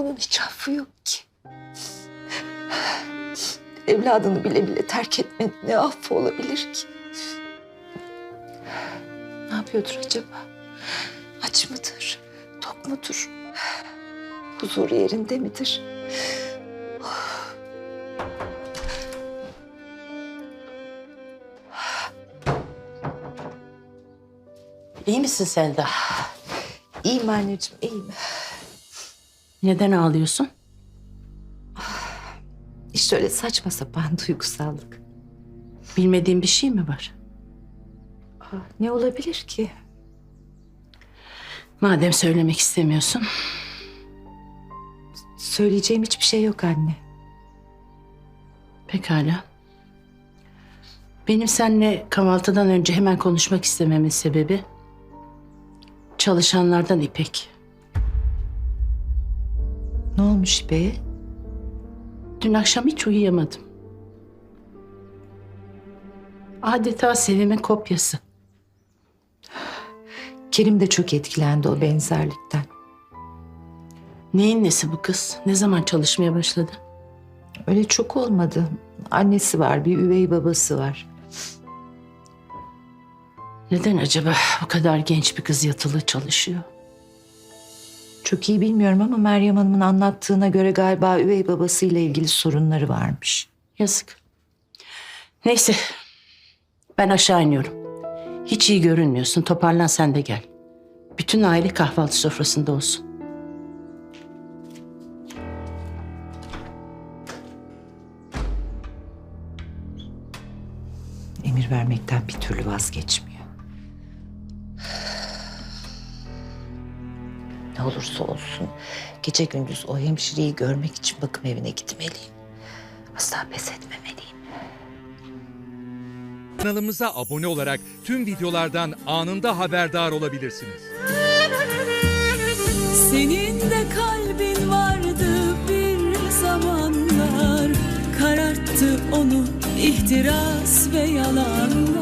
Bunun hiç affı yok ki. Evladını bile bile terk etmenin ne affı olabilir ki? Ne yapıyordur acaba? Aç mıdır? Tok mudur? Huzur yerinde midir? İyi misin Selda? İyiyim anneciğim, iyiyim. Neden ağlıyorsun? İşte öyle saçma sapan duygusallık. Bilmediğin bir şey mi var? Ne olabilir ki? Madem söylemek istemiyorsun. Söyleyeceğim hiçbir şey yok anne. Pekala. Benim seninle kahvaltıdan önce hemen konuşmak istememin sebebi... ...çalışanlardan İpek. Ne olmuş İpek'e? Dün akşam hiç uyuyamadım. Adeta Sevim'in kopyası. Kerim de çok etkilendi o benzerlikten. Neyin nesi bu kız? Ne zaman çalışmaya başladı? Öyle çok olmadı. Annesi var, bir üvey babası var. Neden acaba bu kadar genç bir kız yatılı çalışıyor? Çok iyi bilmiyorum ama Meryem Hanım'ın anlattığına göre galiba üvey babasıyla ilgili sorunları varmış. Yazık. Neyse. Ben aşağı iniyorum. Hiç iyi görünmüyorsun. Toparlan sen de gel. Bütün aile kahvaltı sofrasında olsun. Emir vermekten bir türlü vazgeçmiyor. Ne olursa olsun gece gündüz o hemşireyi görmek için bakım evine gitmeliyim. Asla pes etmemeliyim. Kanalımıza abone olarak tüm videolardan anında haberdar olabilirsiniz. Senin de kalbin vardı bir zamanlar Kararttı onu ihtiras ve yalanlar